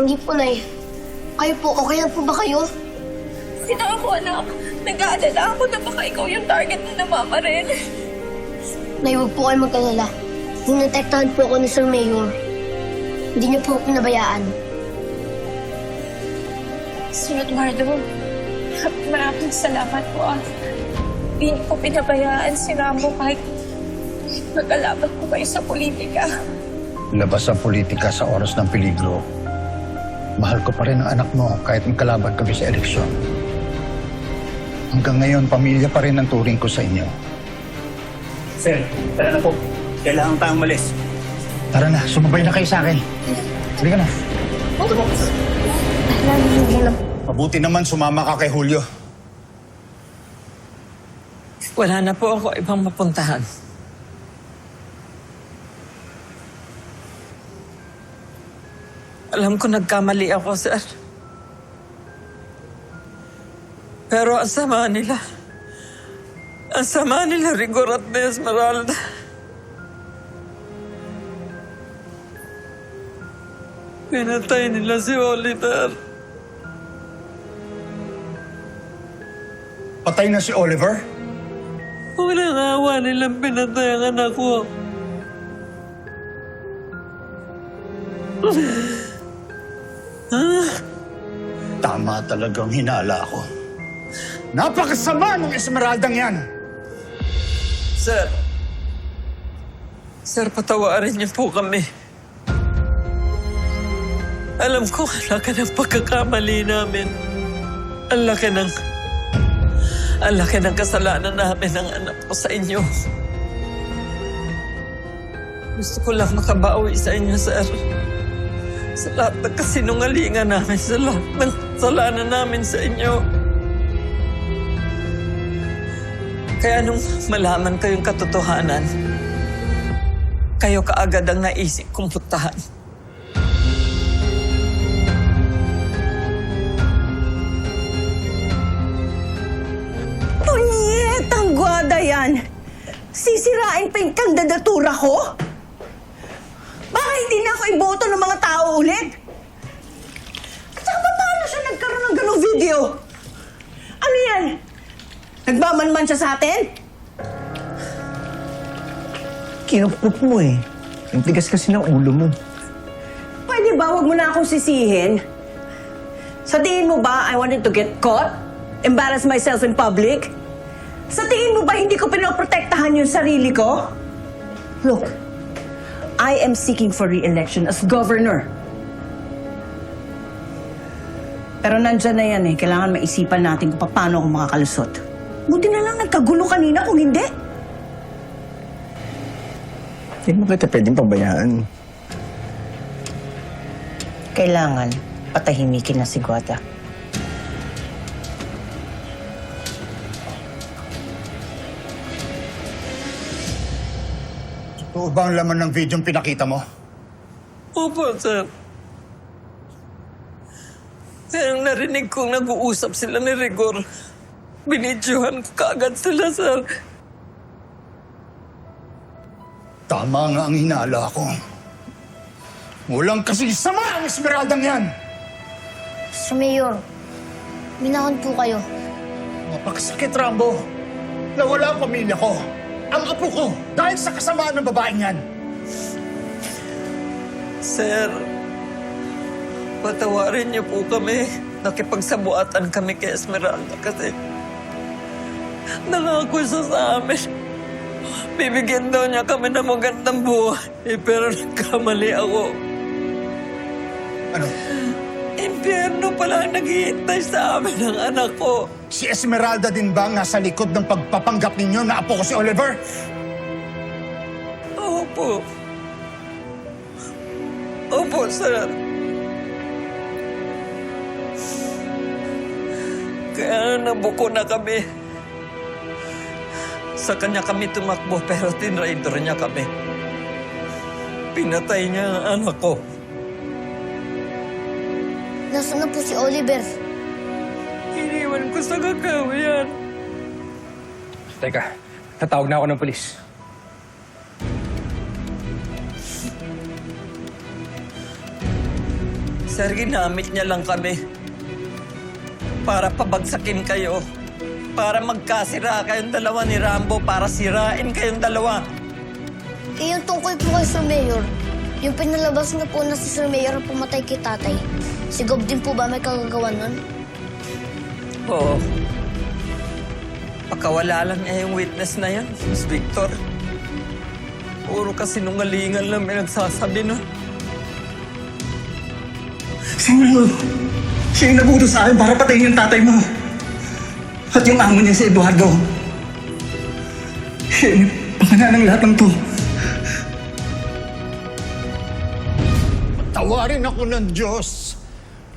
Hindi po, Nay. Kayo po, okay lang po ba kayo? Sino ako, anak? Nag-aalala ako na baka ikaw yung target na Mama Ren. Nay, huwag po kayo mag-alala. Dinotektahan po ako ni Sir Mayor. Hindi niyo po ako pinabayaan. Sir Eduardo, maraming salamat po ah. Hindi niyo po pinabayaan si Rambo kahit nagkalaban po kayo sa politika. Labas ang politika sa oras ng peligro. Mahal ko pa rin ang anak mo kahit ang kalaban kami sa eleksyon. Hanggang ngayon, pamilya pa rin ang turing ko sa inyo. Sir, tara na po. Kailangan tayong malis. Tara na, sumabay na kayo sa akin. Halika na Mabuti naman sumama ka kay Julio. Wala na po ako ibang mapuntahan. Alam ko nagkamali ako, sir. Pero ang sama nila. Ang sama nila, Rigor at ni Esmeralda. Pinatay nila si Oliver. Patay na si Oliver? Walang awa nilang pinatay ang anak ko. Tama talagang hinala ko. Napakasama ng Esmeraldang yan! Sir. Sir, patawarin niyo po kami. Alam ko, ang laki ng pagkakamali namin. Ang laki ng... Ang laki ng kasalanan namin ng anak ko sa inyo. Gusto ko lang makabawi sa inyo, sir. Sa lahat ng kasinungalingan namin, sa lahat ng kasalanan namin sa inyo. Kaya nung malaman ko yung katotohanan, kayo kaagad ang naisip kong puntahan. Punyetang gwada yan! Sisirain pa yung kandidatura ko? Hindi na ako iboto ng mga tao ulit? At saka paano siya nagkaroon ng ganong video? Ano yan? Nagmamanman siya sa atin? Kinupot mo eh. Ang tigas kasi ng ulo mo. Pwede ba wag mo na akong sisihin? Sa tingin mo ba I wanted to get caught? Embarrass myself in public? Sa tingin mo ba hindi ko pinoprotektahan yung sarili ko? Look, I am seeking for re-election as governor. Pero nandyan na yan eh. Kailangan maisipan natin kung paano ako makakalusot. Buti na lang nagkagulo kanina kung hindi. Hindi mo kita pwedeng pabayaan. Kailangan patahimikin na si Guada. Totoo ba ang laman ng video pinakita mo? Opo, sir. Kaya nung narinig kong nag-uusap sila ni Rigor, binidyohan ko kaagad sila, sir. Tama nga ang hinala ko. Walang kasi sama ang Esmeraldang yan! Sir Mayor, minahon po kayo. Napakasakit, Rambo. Nawala ang pamilya ko. Ang apo ko dahil sa kasamaan ng babaeng yan. Sir, patawarin niyo po kami. Nakipagsabuatan kami kay Esmeralda kasi nangako siya sa amin. Bibigyan daw niya kami ng magandang buhay. Eh, pero nagkamali ako. Ano? Impyerno pala ang naghihintay sa amin ng anak ko. Si Esmeralda din ba ang nasa likod ng pagpapanggap ninyo na apo ko si Oliver? Opo. Opo, sir. Kaya nabuko na kami. Sa kanya kami tumakbo pero tinraidor niya kami. Pinatay niya ang anak ko. Nasaan na po si Oliver? Iniwan ko sa gagawin. Teka, tatawag na ako ng polis. Sir, ginamit niya lang kami. Para pabagsakin kayo. Para magkasira kayong dalawa ni Rambo. Para sirain kayong dalawa. Eh, yung tungkol po kay Sir Mayor, yung pinalabas na po na si Sir Mayor ang pumatay kay tatay, si Gob din po ba may kagagawa nun? Oo. Pakawala lang niya yung witness na yan, Miss Victor. Puro kasinungalingan lang may nagsasabi nun. Sino? Siya yung nabuto sa akin para patayin yung tatay mo. At yung amo niya si Eduardo. Siya yung pangalan ng lahat ng to. Tawarin ako ng Diyos.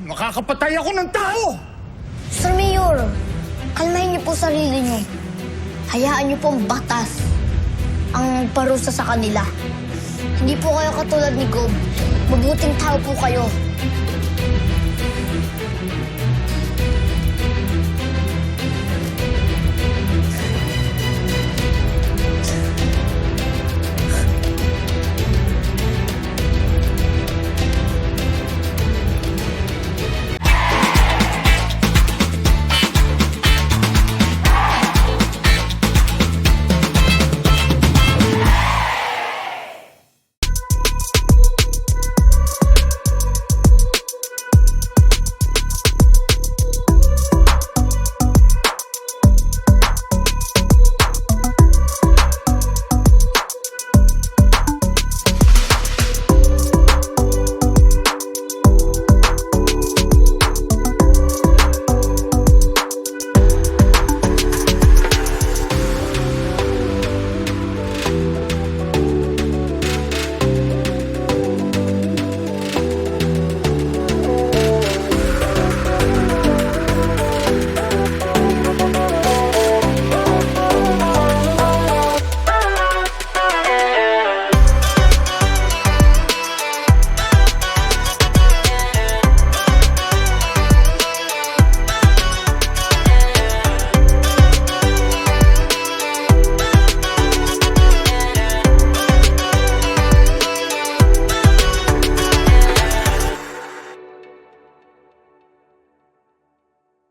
Makakapatay ako ng tao. Sir Mayor, kalmahin niyo po sarili niyo. Hayaan niyo pong batas ang parusa sa kanila. Hindi po kayo katulad ni Gob. Mabuting tao po kayo.